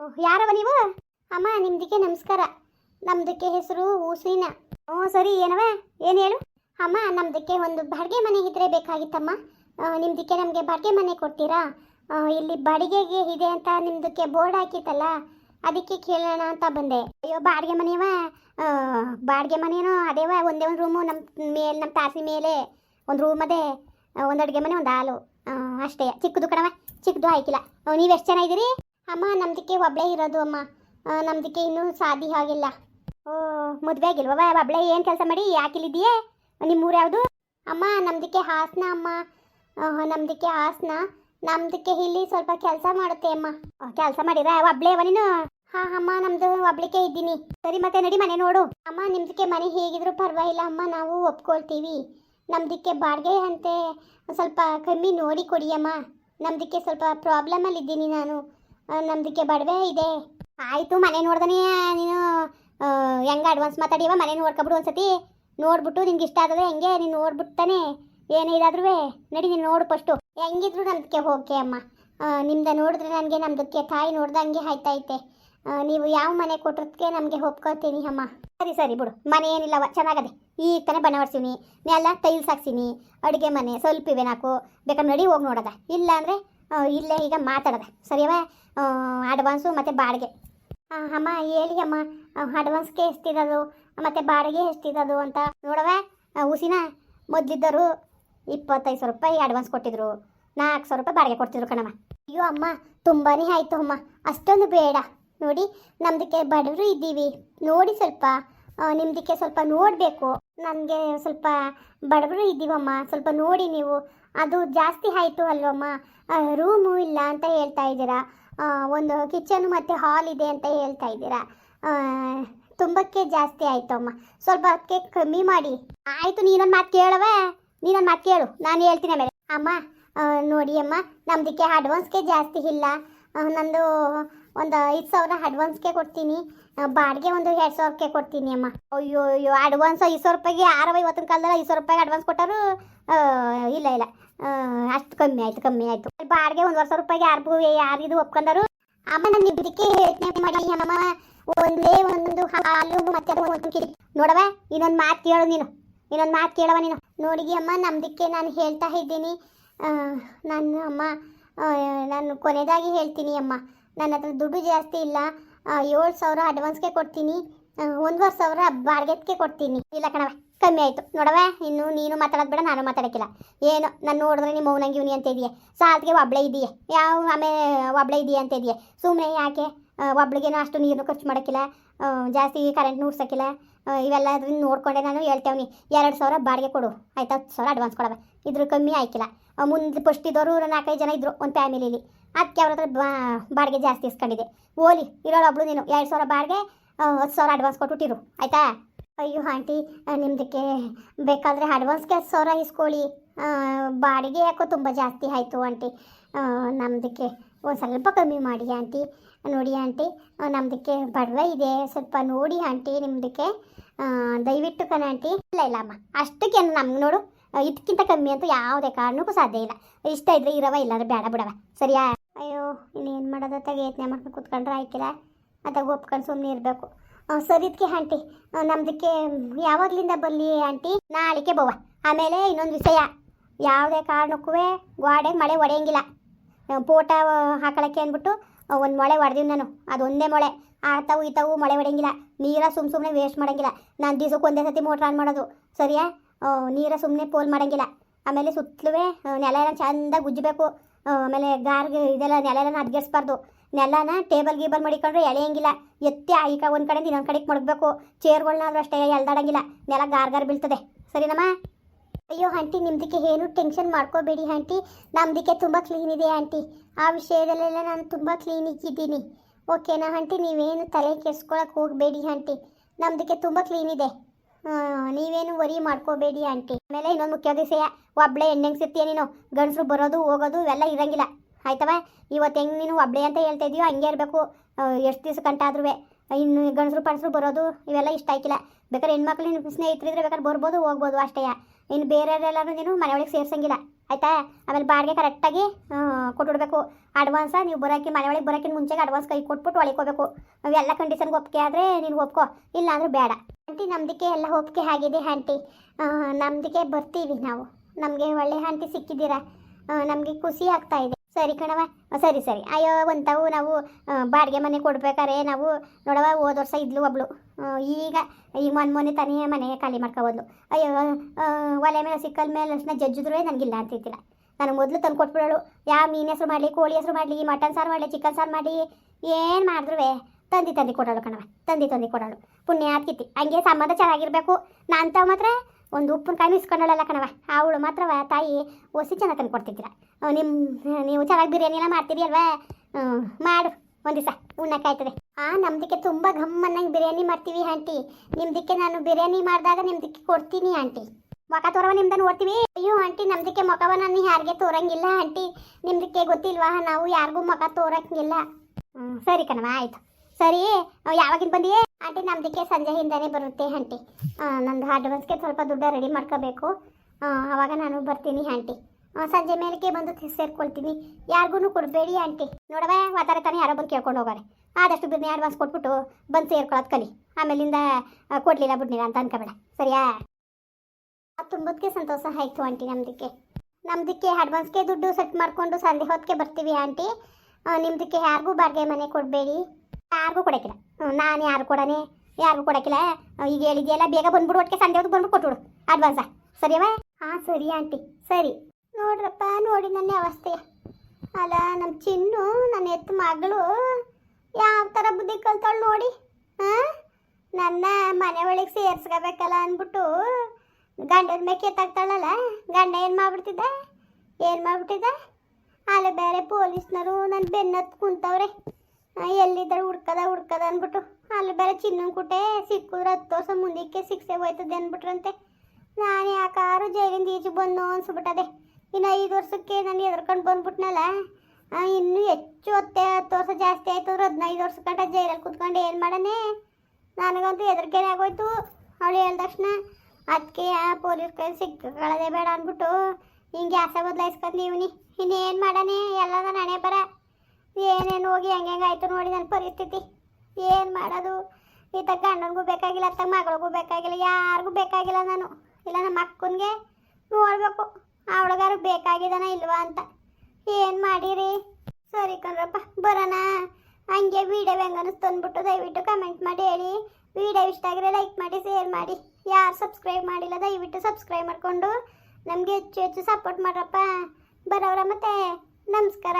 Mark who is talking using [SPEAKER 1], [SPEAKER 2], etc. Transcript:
[SPEAKER 1] ಯಾರವ ನೀವು? ಅಮ್ಮ, ನಿಮ್ದಕ್ಕೆ ನಮಸ್ಕಾರ. ನಮ್ದಕ್ಕೆ ಹೆಸರು ಊಸಿನ ಹ್ಞೂ ಸರಿ, ಏನವ? ಏನು ಹೇಳು? ಅಮ್ಮ, ನಮ್ದಕ್ಕೆ ಒಂದು ಬಾಡಿಗೆ ಮನೆ ಇದ್ರೆ ಬೇಕಾಗಿತ್ತಮ್ಮ. ನಿಮ್ದಕ್ಕೆ ನಮಗೆ ಬಾಡಿಗೆ ಮನೆ ಕೊಡ್ತೀರಾ? ಇಲ್ಲಿ ಬಾಡಿಗೆಗೆ ಇದೆ ಅಂತ ನಿಮ್ದಕ್ಕೆ ಬೋರ್ಡ್ ಹಾಕಿತ್ತಲ್ಲ, ಅದಕ್ಕೆ ಕೇಳೋಣ ಅಂತ ಬಂದೆ. ಅಯ್ಯೋ, ಬಾಡಿಗೆ ಮನೆಯವ? ಬಾಡಿಗೆ ಮನೆಯೋ ಅದೇವ? ಒಂದೇ ಒಂದು ರೂಮು ನಮ್ಮ ಮೇಲೆ ನಮ್ಮ ತಾಸಿ ಮೇಲೆ. ಒಂದು ರೂಮ್ ಅದೇ. ಒಂದು ಅಡುಗೆ ಮನೆ, ಒಂದು ಹಾಲು. ಅಷ್ಟೇ. ಚಿಕ್ಕದು ಕಣವ? ಚಿಕ್ಕದು ಆಯ್ಕಿಲ್ಲ ನೀವು ಎಷ್ಟು ಜನ ಇದ್ದೀರಿ? ಅಮ್ಮ, ನಮ್ದಕ್ಕೆ ಒಬ್ಳೆ ಇರೋದು ಅಮ್ಮ. ನಮ್ದಕ್ಕೆ ಇನ್ನೂ ಸಾದಿ ಆಗಿಲ್ಲ. ಓ, ಮದುವೆ ಆಗಿಲ್ವಾ? ಒಬ್ಳೆ ಏನು ಕೆಲಸ ಮಾಡಿ? ಯಾಕಿಲ್ಲಿದೆಯೇ ನಿಮ್ಮೂರು ಯಾವುದು? ಅಮ್ಮ, ನಮ್ದಕ್ಕೆ ಹಾಸನ ಅಮ್ಮ. ನಮ್ದಕ್ಕೆ ಹಾಸನ. ನಮ್ದಕ್ಕೆ ಇಲ್ಲಿ ಸ್ವಲ್ಪ ಕೆಲಸ ಮಾಡುತ್ತೆ ಅಮ್ಮ. ಕೆಲಸ ಮಾಡಿರ? ಒಬ್ಳೆ ನೀನು? ಹಾ, ಅಮ್ಮ, ನಮ್ದು ಒಬ್ಳಿಕೆ ಇದ್ದೀನಿ. ಸರಿ ಮತ್ತೆ ನಡಿ ಮನೆ ನೋಡು. ಅಮ್ಮ, ನಿಮ್ದಕ್ಕೆ ಮನೆ ಹೇಗಿದ್ರು ಪರವಾಗಿಲ್ಲ ಅಮ್ಮ. ನಾವು ಒಪ್ಕೊಳ್ತೀವಿ. ನಮ್ದಕ್ಕೆ ಬಾಡಿಗೆ ಅಂತೆ ಸ್ವಲ್ಪ ಕಮ್ಮಿ ನೋಡಿ ಕೊಡಿ ಅಮ್ಮ. ನಮ್ದಕ್ಕೆ ಸ್ವಲ್ಪ ಪ್ರಾಬ್ಲಮಲ್ಲಿ ಇದ್ದೀನಿ ನಾನು. ನಮ್ದಕ್ಕೆ ಬಡವೆ ಇದೆ. ಆಯಿತು, ಮನೆ ನೋಡ್ದನಿ ನೀನು ಹೆಂಗೆ ಅಡ್ವಾನ್ಸ್ ಮಾತಾಡಿವ ಮನೆ ನೋಡ್ಕೊಬಿಡು ಒಂದ್ಸತಿ. ನೋಡ್ಬಿಟ್ಟು ನಿನ್ಗೆ ಇಷ್ಟ ಆದ್ರೆ ಹೆಂಗೆ? ನೀನು ನೋಡ್ಬಿಡ್ತಾನೆ ಏನೇ ಇದಾದ್ರೂ ನಡಿ ನೀನು ನೋಡು ಫಸ್ಟು ಹೆಂಗಿದ್ರು ನಂಬಿಕೆ ಹೋಗಿ ಅಮ್ಮ. ನಿಮ್ದು ನೋಡಿದ್ರೆ ನನಗೆ, ನಮ್ದಕ್ಕೆ ತಾಯಿ ನೋಡ್ದಂಗೆ ಆಯ್ತೈತೆ ನೀವು ಯಾವ ಮನೆ ಕೊಟ್ಟಿರೋದಕ್ಕೆ ನಮಗೆ ಒಪ್ಕೊತೀನಿ ಅಮ್ಮ. ಸರಿ ಸರಿ, ಬಿಡು. ಮನೆ ಏನಿಲ್ಲವ ಚೆನ್ನಾಗದೆ. ಈಗ ತಾನೇ ಬಣ್ಣ ಹೊಡ್ಸೀನಿ ನೆಲ ಟೈಲ್ಸ್ ಹಾಕ್ಸೀನಿ. ಅಡುಗೆ ಮನೆ, ಸ್ವಲ್ಪ ಇವೆ ನಾಲ್ಕು. ಬೇಕಾದ್ರೆ ನಡಿ ಹೋಗಿ ನೋಡೋದ. ಇಲ್ಲ ಅಂದರೆ ಇಲ್ಲೇ ಈಗ ಮಾತಾಡೋದ. ಸರಿಯವ ಅಡ್ವಾನ್ಸು ಮತ್ತು ಬಾಡಿಗೆ. ಅಮ್ಮ, ಹೇಳಿ ಅಮ್ಮ. ಅಡ್ವಾನ್ಸ್ಗೆ ಎಷ್ಟಿದದು? ಮತ್ತು ಬಾಡಿಗೆ ಎಷ್ಟಿದದು ಅಂತ. ನೋಡವ ಉಸಿನ? ಮೊದಲಿದ್ದರು ಇಪ್ಪತ್ತೈದು ಸಾವಿರ ರೂಪಾಯಿ ಅಡ್ವಾನ್ಸ್ ಕೊಟ್ಟಿದ್ರು. ನಾಲ್ಕು ಸಾವಿರ ರೂಪಾಯಿ ಬಾಡಿಗೆ ಕೊಡ್ತಿದ್ರು ಕಣಮ್ಮ. ಅಯ್ಯೋ ಅಮ್ಮ ತುಂಬಾ ಆಯಿತು ಅಮ್ಮ. ಅಷ್ಟೊಂದು ಬೇಡ. ನೋಡಿ, ನಮ್ದಕ್ಕೆ ಬಡವರು ಇದ್ದೀವಿ. ನೋಡಿ ಸ್ವಲ್ಪ ನಿಮ್ಮದಕ್ಕೆ ಸ್ವಲ್ಪ ನೋಡಬೇಕು. ನನಗೆ ಸ್ವಲ್ಪ ಬಡವರು ಇದ್ದೀವಮ್ಮ. ಸ್ವಲ್ಪ ನೋಡಿ ನೀವು. ಅದು ಜಾಸ್ತಿ ಆಯಿತು ಅಲ್ವಮ್ಮ ರೂಮು ಇಲ್ಲ ಅಂತ ಹೇಳ್ತಾ ಇದ್ದೀರಾ? ಒಂದು ಕಿಚನ್ ಮತ್ತು ಹಾಲ್ ಇದೆ ಅಂತ ಹೇಳ್ತಾ ಇದ್ದೀರಾ? ತುಂಬಕ್ಕೆ ಜಾಸ್ತಿ ಆಯಿತು ಅಮ್ಮ ಸ್ವಲ್ಪ ಅದಕ್ಕೆ ಕಮ್ಮಿ ಮಾಡಿ. ಆಯಿತು, ನೀನೊಂದು ಮಾತು ಕೇಳುವೆ ನೀನೊಂದು ಮಾತು ಕೇಳು. ನಾನು ಹೇಳ್ತೀನಿ ಆಮೇಲೆ. ಅಮ್ಮ ನೋಡಿ ಅಮ್ಮ, ನಮ್ದಕ್ಕೆ ಅಡ್ವಾನ್ಸ್ಗೆ ಜಾಸ್ತಿ ಇಲ್ಲ. ನಂದು ಒಂದು ಐದು ಸಾವಿರ ಅಡ್ವಾನ್ಸ್ಗೆ ಕೊಡ್ತೀನಿ. ಬಾಡಿಗೆ ಒಂದು ಎರಡು ಸಾವಿರಕ್ಕೆ ಕೊಡ್ತೀನಿ ಅಮ್ಮ. ಅಯ್ಯೋ ಅಯ್ಯೋ ಅಡ್ವಾನ್ಸ್ ಐದು ಸಾವಿರ ರೂಪಾಯಿಗೆ ಆರವ ಇವತ್ತಿನ ಕಾಲದಲ್ಲಿ ಐದು ಸಾವಿರ ರೂಪಾಯಿಗೆ ಅಡ್ವಾನ್ಸ್ ಕೊಟ್ಟರು ಇಲ್ಲ ಇಲ್ಲ. ಅಷ್ಟು ಕಮ್ಮಿ ಆಯ್ತು, ಕಮ್ಮಿ ಆಯಿತು. ಬಾಡಿಗೆ ಒಂದು ವರ್ಷ ರೂಪಾಯಿಗೆ ಯಾರಿಗೂ ಇದು ಒಪ್ಕೊಂಡರು ಅಮ್ಮ, ನಾನು ಇದಕ್ಕೆ ಯೋಚನೆ ಮಾಡಿ ಅಮ್ಮ ಒಂದೇ ಒಂದು ಹಾಲು, ಮತ್ತೆ ಒಂದು ಕಿರಿ. ನೋಡವ ಇನ್ನೊಂದು ಮಾತು ಕೇಳು ನೀನು. ಇನ್ನೊಂದು ಮಾತು ಕೇಳವ ನೀನು. ನೋಡಿಗಿ ಅಮ್ಮ, ನಮ್ದಕ್ಕೆ ನಾನು ಹೇಳ್ತಾ ಇದ್ದೀನಿ. ನಾನು ಅಮ್ಮ ನಾನು ಕೊನೆಯದಾಗಿ ಹೇಳ್ತೀನಿ ಅಮ್ಮ. ನನ್ನ ಹತ್ರ ದುಡ್ಡು ಜಾಸ್ತಿ ಇಲ್ಲ. ಏಳು ಸಾವಿರ ಅಡ್ವಾನ್ಸ್ಗೆ ಕೊಡ್ತೀನಿ. ಒಂದುವರೆ ಸಾವಿರ ಬಾಡ್ಗೆತ್ಕೆ ಕೊಡ್ತೀನಿ. ಇಲ್ಲ ಕಣವ ಕಮ್ಮಿ ಆಯಿತು. ನೋಡವೆ ಇನ್ನು ನೀನು ಮಾತಾಡೋದು ಬೇಡ, ನಾನು ಮಾತಾಡೋಕ್ಕಿಲ್ಲ. ಏನು, ನಾನು ನೋಡಿದ್ರೆ ನಿಮ್ಮ ಮೌನಂಗಿ ಇವನಿ ಅಂತ ಇದೆಯೇ. ಸಾಲಿಗೆ ಒಬ್ಳೆ ಇದೆಯಾ. ಯಾವ, ಆಮೇಲೆ, ಒಬ್ಳೆ ಇದೆಯಾ ಅಂತ ಇದೆಯಾ. ಸುಮ್ಮನೆ ಯಾಕೆ ಒಬ್ಳಿಗೇನು ಅಷ್ಟು ನೀರು ಖರ್ಚು ಮಾಡೋಕ್ಕಿಲ್ಲ ಜಾಸ್ತಿ ಕರೆಂಟ್ ನೂರ್ಸೋಕ್ಕಿಲ್ಲ ಇವೆಲ್ಲ ಅದನ್ನ ನೋಡ್ಕೊಂಡೆ ನಾನು ಹೇಳ್ತೇವ್ನಿ ಎರಡು ಸಾವಿರ ಬಾಡಿಗೆ ಕೊಡು. ಆಯ್ತು, ಹತ್ತು ಸಾವಿರ ಅಡ್ವಾನ್ಸ್ ಕೊಡವೆ ಇದ್ರ ಕಮ್ಮಿ ಆಯ್ಕಿಲ್ಲ. ಮುಂದೆ ಫಸ್ಟ್ ಇದ್ದವರು ನಾಲ್ಕೈದು ಜನ ಇದ್ದರು ಒಂದು ಫ್ಯಾಮಿಲಿಲಿ ಅದಕ್ಕೆ ಅವ್ರ ಹತ್ರ ಬಾಡಿಗೆ ಜಾಸ್ತಿ ಇಸ್ಕೊಂಡಿದೆ ಓಲಿ, ಇರೋಳು ಒಬ್ಳು ನೀನು. ಎರಡು ಸಾವಿರ ಬಾಡಿಗೆ ಹತ್ತು ಸಾವಿರ ಅಡ್ವಾನ್ಸ್ ಕೊಟ್ಬಿಟ್ಟಿರು ಆಯಿತಾ? ಅಯ್ಯೋ ಆಂಟಿ ನಿಮ್ದಕ್ಕೆ ಬೇಕಾದರೆ ಅಡ್ವಾನ್ಸ್ಗೆ ಹತ್ತು ಸಾವಿರ ಇಸ್ಕೊಳ್ಳಿ. ಬಾಡಿಗೆ ಯಾಕೋ ತುಂಬ ಜಾಸ್ತಿ ಆಯಿತು ಆಂಟಿ. ನಮ್ಮದಕ್ಕೆ ಒಂದು ಸ್ವಲ್ಪ ಕಮ್ಮಿ ಮಾಡಿ ಆಂಟಿ. ನೋಡಿ ಆಂಟಿ ನಮ್ದಕ್ಕೆ ಬಡವೆ ಇದೆ, ಸ್ವಲ್ಪ ನೋಡಿ ಆಂಟಿ ನಿಮ್ಮದಕ್ಕೆ ದಯವಿಟ್ಟು ಕಣ ಆಂಟಿ. ಇಲ್ಲ ಇಲ್ಲ ಅಮ್ಮ, ಅಷ್ಟಕ್ಕೆ ನಮ್ಗೆ ನೋಡು, ಇದಕ್ಕಿಂತ ಕಮ್ಮಿ ಅಂತೂ ಯಾವುದೇ ಕಾರಣಕ್ಕೂ ಸಾಧ್ಯ ಇಲ್ಲ. ಇಷ್ಟ ಇದ್ರೆ ಇರವ, ಇಲ್ಲಾಂದ್ರೆ ಬೇಡ ಬಿಡವ. ಸರಿಯಾ? ಅಯ್ಯೋ, ಇನ್ನೇನು ಮಾಡೋದು ತೆಗೆ ಯತ್ನೆ ಮಾಡ್ಕೊಂಡು ಕೂತ್ಕೊಂಡ್ರೆ ಆಯ್ಕಿಲ್ಲ. ಅದಾಗ ಒಪ್ಕೊಂಡು ಸುಮ್ಮನೆ ಇರಬೇಕು. ಸರಿದಕ್ಕೆ ಆಂಟಿ. ನಮ್ದಕ್ಕೆ ಯಾವಾಗಲಿಂದ ಬರಲಿ ಆಂಟಿ? ನಾಳಿಕೆ ಬವ್ವ. ಆಮೇಲೆ ಇನ್ನೊಂದು ವಿಷಯ. ಯಾವುದೇ ಕಾರಣಕ್ಕೂ ಗೋಡೆಗೆ ಮಳೆ ಹೊಡೆಯಂಗಿಲ್ಲ ಪೋಟ ಹಾಕೊಳಕ್ಕೆ ಅಂದ್ಬಿಟ್ಟು ಒಂದು ಮೊಳೆ ಹೊಡೆದೀವಿ ನಾನು. ಅದೊಂದೇ ಮೊಳೆ. ಆತಾವು ಈತವು ಮೊಳೆ ಹೊಡೆಯಂಗಿಲ್ಲ ನೀರ ಸುಮ್ಮ ಸುಮ್ಮನೆ ವೇಸ್ಟ್ ಮಾಡೋಂಗಿಲ್ಲ. ನಾನು ದಿವ್ಸಕ್ಕೆ ಒಂದೇ ಸತಿ ಮೋಟ್ರ್ ಆನ್ ಮಾಡೋದು. ಸರಿಯಾ? ನೀರ ಸುಮ್ಮನೆ ಪೋಲ್ ಮಾಡೋಂಗಿಲ್ಲ. ಆಮೇಲೆ ಸುತ್ತಲೂ ನೆಲ ಎಲ್ಲ ಚೆಂದಾಗಿ ಉಜ್ಜಬೇಕು ಆಮೇಲೆ ಗಾರ್ಗೆ ಇದೆಲ್ಲ ನೆಲ ಎಲ್ಲ ಅದ್ಗೆಸ್ಬಾರ್ದು ನೆಲನ ಟೇಬಲ್ ಗೀಬಲ್ ಮಡಿಕೊಂಡ್ರೆ ಎಳೆಯಂಗಿಲ್ಲ. ಎತ್ತಿ ಈಗ ಒಂದು ಕಡೆಯಿಂದ ಇನ್ನೊಂದು ಕಡೆಗೆ ಮಡಗಬೇಕು. ಚೇರ್ಗಳನ್ನಾದ್ರೂ ಅಷ್ಟೇ ಎಳ್ದಾಡಂಗಿಲ್ಲ. ನೆಲ ಗಾರ್ಗಾರ್ ಗಾರ್ ಬೀಳ್ತದೆ. ಸರಿನಮ್ಮ? ಅಯ್ಯೋ ಆಂಟಿ, ನಿಮ್ದಕ್ಕೆ ಏನು ಟೆನ್ಷನ್ ಮಾಡ್ಕೋಬೇಡಿ ಆಂಟಿ. ನಮ್ದಕ್ಕೆ ತುಂಬ ಕ್ಲೀನ್ ಇದೆ ಆಂಟಿ. ಆ ವಿಷಯದಲ್ಲೆಲ್ಲ ನಾನು ತುಂಬ ಕ್ಲೀನಿಕ್ ಇದ್ದೀನಿ. ಓಕೆನಾ ಆಂಟಿ, ನೀವೇನು ತಲೆ ಕೆಡ್ಸ್ಕೊಳಕ್ಕೆ ಹೋಗಬೇಡಿ ಆಂಟಿ. ನಮ್ದಕ್ಕೆ ತುಂಬ ಕ್ಲೀನ್ ಇದೆ. ನೀವೇನು ವರಿ ಮಾಡ್ಕೋಬೇಡಿ ಆಂಟಿ. ಆಮೇಲೆ ಇನ್ನೊಂದು ಮುಖ್ಯ ವಿಷಯ. ಒಬ್ಳೆ ಎಣ್ಣೆಂಗೆ ಸಿಗ್ತೀಯ ನೀನು? ಗಂಡಸರು ಬರೋದು, ಹೋಗೋದು ಇವೆಲ್ಲ ಇರಂಗಿಲ್ಲ. ಆಯ್ತವ? ಇವತ್ತು ಹೆಂಗೆ ನೀನು ಒಬ್ಳೆ ಅಂತ ಹೇಳ್ತಾ ಇದೀಯೋ, ಹಂಗೆ ಇರಬೇಕು. ಎಷ್ಟು ದಿವಸ ಕಂಟಾದ್ರೂ ಇನ್ನು ಗಂಡಸರು ಪಣಸರು ಬರೋದು, ಇವೆಲ್ಲ ಇಷ್ಟ ಆಯ್ಕಿಲ್ಲ ಬೇಕಾದ್ರೆ ಹೆಣ್ಮಕ್ಳು ನಿನ್ನ ಸ್ನೇಹಿತರಿದ್ರೆ ಬೇಕಾದ್ರೆ ಬರ್ಬೋದು, ಹೋಗ್ಬೋದು ಅಷ್ಟೇ ಇನ್ನು ಬೇರೆಯವರೆಲ್ಲರೂ ನೀನು ಮನೆಯೊಳಗೆ ಸೇರ್ಸಂಗಿಲ್ಲ. ಆಯ್ತಾ? ಆಮೇಲೆ ಬಾಡಿಗೆ ಕರೆಕ್ಟಾಗಿ ಕೊಟ್ಬಿಡ್ಬೇಕು ಅಡ್ವಾನ್ಸ ನೀವು ಬರೋಕ್ಕೆ ಮನೆಯೊಳಗೆ ಒಳಗೆ ಬರೋಕ್ಕಿಂತ ಮುಂಚೆಗೆ ಅಡ್ವಾನ್ಸ್ ಕೈ ಕೊಟ್ಬಿಟ್ಟು ಅವೆಲ್ಲ ಎಲ್ಲ ಕಂಡೀಷನ್ಗೆ ಒಪ್ಪಿಗೆ ಆದರೆ ನೀನು ಒಪ್ಕೋ. ಇಲ್ಲ ಅಂದ್ರೆ ಬೇಡ. ಆಂಟಿ, ನಮ್ದಕ್ಕೆ ಎಲ್ಲ ಒಪ್ಪಿಗೆ ಆಗಿದೆ ಆಂಟಿ. ನಮ್ದಕ್ಕೆ ಬರ್ತೀವಿ ನಾವು. ನಮಗೆ ಒಳ್ಳೆ ಆಂಟಿ ಸಿಕ್ಕಿದ್ದೀರಾ. ನಮಗೆ ಖುಷಿ ಆಗ್ತಾ ಸರಿ ಕಣವ ಸರಿ ಸರಿ. ಅಯ್ಯೋ ಒಂಥವು ನಾವು ಬಾಡಿಗೆ ಮನೆ ಕೊಡ್ಬೇಕಾರೆ ನಾವು ನೋಡವ ಹೋದ ವರ್ಷ ಇದ್ಲು ಒಬ್ಳು. ಈಗ ಈಗ ಮೊನ್ನೆ ಮೊನ್ನೆ ತಾನೇ ಮನೆಗೆ ಖಾಲಿ ಮಾಡ್ಕೊಬೋದು ಅಯ್ಯೋ ಒಲೆ ಮೇಲೆ ಸಿಕ್ಕಲ್ ಮೇಲೆ ಅಷ್ಟನ್ನ ಜಜ್ಜಿದ್ರು ನನಗಿಲ್ಲ ಅಂತಿದ್ದಿಲ್ಲ ನನಗೆ ಮೊದಲು ತಂದು ಕೊಟ್ಬಿಡೋಳು. ಯಾವ ಮೀನು ಹೆಸರು ಮಾಡಲಿ, ಕೋಳಿ ಹೆಸರು ಮಾಡಲಿ, ಮಟನ್ ಸಾರು ಮಾಡಲಿ, ಚಿಕನ್ ಸಾರು ಮಾಡಿ ಏನು ಮಾಡಿದ್ರು ತಂದಿ ತಂದಿ ಕೊಡೋಳು ಕಣವ ತಂದಿ ತಂದಿ ಕೊಡೋಳು. ಪುಣ್ಯ ಕಿತ್ತಿ ಹಂಗೆ ಸಂಬಂಧ ಚೆನ್ನಾಗಿರಬೇಕು. ನಾನು ತಾವು ಮಾತ್ರ ಒಂದು ಉಪ್ಪಿನಕಾಯಿ ಇಸ್ಕೊಂಡಳಲ್ಲ ಕಣವ ಅವಳು ಮಾತ್ರವ ತಾಯಿ ಒಸಿ ಚೆನ್ನಾಗಿ ತಂದು ಕೊಡ್ತಿದ್ದೀರ. ನಿಮ್ಮ ನೀವು ಚೆನ್ನಾಗಿ ಬಿರಿಯಾನಿ ಎಲ್ಲ ಮಾಡ್ತೀರಿ ಅಲ್ವಾ ಮಾಡು, ಒಂದು ದಿವಸ ಉಣ್ಣಕ್ಕಾಯ್ತದೆ ಆ, ನಮ್ದಕ್ಕೆ ತುಂಬ ಗಮ್ಮನ್ನಾಗಿ ಬಿರಿಯಾನಿ ಮಾಡ್ತೀವಿ ಆಂಟಿ. ನಿಮ್ದಕ್ಕೆ ನಾನು ಬಿರಿಯಾನಿ ಮಾಡಿದಾಗ ನಿಮ್ದಕ್ಕೆ ಕೊಡ್ತೀನಿ ಆಂಟಿ. ಮೊಕ ತೋರವ ನಿಮ್ದನ್ನು ನೋಡ್ತೀವಿ? ಅಯ್ಯೋ ಆಂಟಿ, ನಮ್ದಕ್ಕೆ ಮೊಕವ ನಾನು ಯಾರಿಗೆ ತೋರಂಗಿಲ್ಲ ಆಂಟಿ. ನಿಮ್ದಕ್ಕೆ ಗೊತ್ತಿಲ್ವಾ, ನಾವು ಯಾರಿಗೂ ಮೊಕ ತೋರಂಗಿಲ್ಲ. ಸರಿ ಕಣವ ಆಯ್ತು. ಸರಿ ಯಾವಾಗಿಂದ ಬಂದಿಯೇ? ಆಂಟಿ ನಮ್ದಕ್ಕೆ ಸಂಜೆ ಹಿಂದೆ ಬರುತ್ತೆ ಆಂಟಿ. ನಂದು ಅಡ್ವಾನ್ಸ್ಗೆ ಸ್ವಲ್ಪ ದುಡ್ಡು ರೆಡಿ ಮಾಡ್ಕೋಬೇಕು. ಆವಾಗ ನಾನು ಬರ್ತೀನಿ ಆಂಟಿ. ಸಂಜೆ ಮೇಲಕ್ಕೆ ಬಂದು ಸೇರ್ಕೊಳ್ತೀನಿ. ಯಾರಿಗೂ ಕೊಡಬೇಡಿ ಆಂಟಿ. ನೋಡವ ವಾತಾರ ತಾನೇ ಯಾರೋ ಬಂದು ಕೇಳ್ಕೊಂಡು ಹೋಗಾರೆ. ಆದಷ್ಟು ಬಿರ್ನಿ ಅಡ್ವಾನ್ಸ್ ಕೊಟ್ಬಿಟ್ಟು ಬಂದು ಸೇರ್ಕೊಳ್ಳೋದು ಕಲಿ. ಆಮೇಲಿಂದ ಕೊಡಲಿಲ್ಲ ಬಿಡ್ಲಿಲ್ಲ ಅಂತ ಅನ್ಕೋಬೇಡ. ಸರಿಯಾ? ತುಂಬದಕ್ಕೆ ಸಂತೋಷ ಆಯಿತು ಆಂಟಿ ನಮ್ದಕ್ಕೆ. ನಮ್ದಕ್ಕೆ ಅಡ್ವಾನ್ಸ್ಗೆ ದುಡ್ಡು ಸೆಟ್ ಮಾಡಿಕೊಂಡು ಸಂಜೆ ಹೊತ್ತಿಗೆ ಬರ್ತೀವಿ ಆಂಟಿ. ನಿಮ್ಮದಕ್ಕೆ ಯಾರಿಗೂ ಬಾಡಿಗೆ ಮನೆ ಕೊಡಬೇಡಿ. ಯಾರಿಗೂ ಕೊಡಕ್ಕಿಲ್ಲ. ನಾನು ಯಾರು ಕೊಡನೆ, ಯಾರಿಗೂ ಕೊಡಕ್ಕಿಲ್ಲ. ಈಗ ಹೇಳಿದ್ಯಲ್ಲ, ಬೇಗ ಬಂದ್ಬಿಡು, ಒಟ್ಟಿಗೆ ಸಂಜೆ ಹೊತ್ತು ಬಂದ್ಬಿಟ್ಟು ಕೊಟ್ಬಿಡು ಅಡ್ವಾನ್ಸ ಸರಿಯವ ಹಾಂ, ಸರಿ ಆಂಟಿ, ಸರಿ. ನೋಡ್ರಪ್ಪ, ನೋಡಿ ನನ್ನ ಅವಸ್ಥೆ. ಅಲ್ಲ ನಮ್ಮ ಚಿನ್ನು, ನನ್ನ ಎತ್ತು ಮಗಳು, ಯಾವ ಥರ ಬುದ್ಧಿ ಕಲ್ತಾಳು ನೋಡಿ. ಹಾಂ? ನನ್ನ ಮನೆ ಒಳಗೆ ಸೇರಿಸ್ಕೋಬೇಕಲ್ಲ ಅಂದ್ಬಿಟ್ಟು ಗಂಡನ ಮೇಲೆ ಕೆತ್ತಾಗ್ತಾಳಲ್ಲ ಗಂಡ ಏನು ಮಾಡ್ಬಿಡ್ತಿದ್ದ? ಏನು ಮಾಡ್ಬಿಟ್ಟಿದ್ದ? ಅಲ್ಲಿ, ಬೇರೆ ಪೊಲೀಸ್ನವರು ನನ್ನ ಬೆನ್ನತ್ತು ಕುಂತವ್ರೆ. ಎಲ್ಲಿದ್ದಾರೆ ಹುಡ್ಕದ ಹುಡ್ಕದ ಅಂದ್ಬಿಟ್ಟು ಅಲ್ಲಿ ಬೇರೆ ಚಿನ್ನ ಕುಟೆ ಸಿಕ್ಕಿದ್ರೆ ಹತ್ತು ವರ್ಷ ಮುಂದಕ್ಕೆ ಸಿಕ್ಸೆ ಹೋಯ್ತದೆ ಅಂದ್ಬಿಟ್ರಂತೆ. ನಾನು ಯಾಕಾರು ಜೈಲಿಂದ ಈಚೆ ಬಂದು ಅನ್ಸ್ಬಿಟ್ಟದೆ. ಇನ್ನು ಐದು ವರ್ಷಕ್ಕೆ ನಾನು ಎದ್ರಕೊಂಡು ಬಂದ್ಬಿಟ್ನಲ್ಲ ಇನ್ನೂ ಹೆಚ್ಚು ಹೊತ್ತೆ, ಹತ್ತು ವರ್ಷ ಜಾಸ್ತಿ ಆಯ್ತು ಅಂದ್ರೆ ಹದಿನೈದು ವರ್ಷ ಗಂಟ ಜೈಲಲ್ಲಿ ಕುತ್ಕೊಂಡು ಏನು ಮಾಡನೆ? ನನಗಂತೂ ಹೆದರಿಕೆನೆ ಆಗೋಯ್ತು. ಅವಳು ಹೇಳಿದ ತಕ್ಷಣ ಅದಕ್ಕೆ ಆ ಪೊಲೀಸ್ ಕೈ ಸಿಕ್ಕಳದೇ ಬೇಡ ಅಂದ್ಬಿಟ್ಟು ಹಿಂಗೆ ಆಸೆ ನೀ ಇನ್ನೇನು ಮಾಡನೆ? ಎಲ್ಲ ನಾನೇ ಬರ ಏನೇನು ಹೋಗಿ ಹೆಂಗೆ ಆಯ್ತು ನೋಡಿ ನನ್ನ ಪರಿಸ್ಥಿತಿ. ಏನು ಮಾಡೋದು? ಈತ ಗಂಡನಿಗೂ ಬೇಕಾಗಿಲ್ಲ ಅತ್ತ ಮಗಳಿಗೂ ಬೇಕಾಗಿಲ್ಲ, ಯಾರಿಗೂ ಬೇಕಾಗಿಲ್ಲ ನಾನು. ಇಲ್ಲ ನಮ್ಮ ಅಕ್ಕನಿಗೆ ನೋಡಬೇಕು, ಅವಳಗಾರು ಬೇಕಾಗಿದ್ದಾನೆ ಇಲ್ವಾ ಅಂತ. ಏನು ಮಾಡಿರಿ? ಸರಿ ಕಣ್ರಪ್ಪ, ಬರೋಣ. ಹಂಗೆ ವಿಡಿಯೋ ಹೆಂಗೆ ದಯವಿಟ್ಟು ಕಮೆಂಟ್ ಮಾಡಿ, ಹೇಳಿ. ವೀಡಿಯೋ ಇಷ್ಟ ಆಗಿದ್ರೆ ಲೈಕ್ ಮಾಡಿ ಶೇರ್ ಮಾಡಿ. ಯಾರು ಸಬ್ಸ್ಕ್ರೈಬ್ ಮಾಡಿಲ್ಲ, ದಯವಿಟ್ಟು ಸಬ್ಸ್ಕ್ರೈಬ್ ಮಾಡಿಕೊಂಡು. ನಮಗೆ ಹೆಚ್ಚು ಹೆಚ್ಚು ಸಪೋರ್ಟ್ ಮಾಡ್ರಪ್ಪ. ಬರೋರ ಮತ್ತೆ, ನಮಸ್ಕಾರ.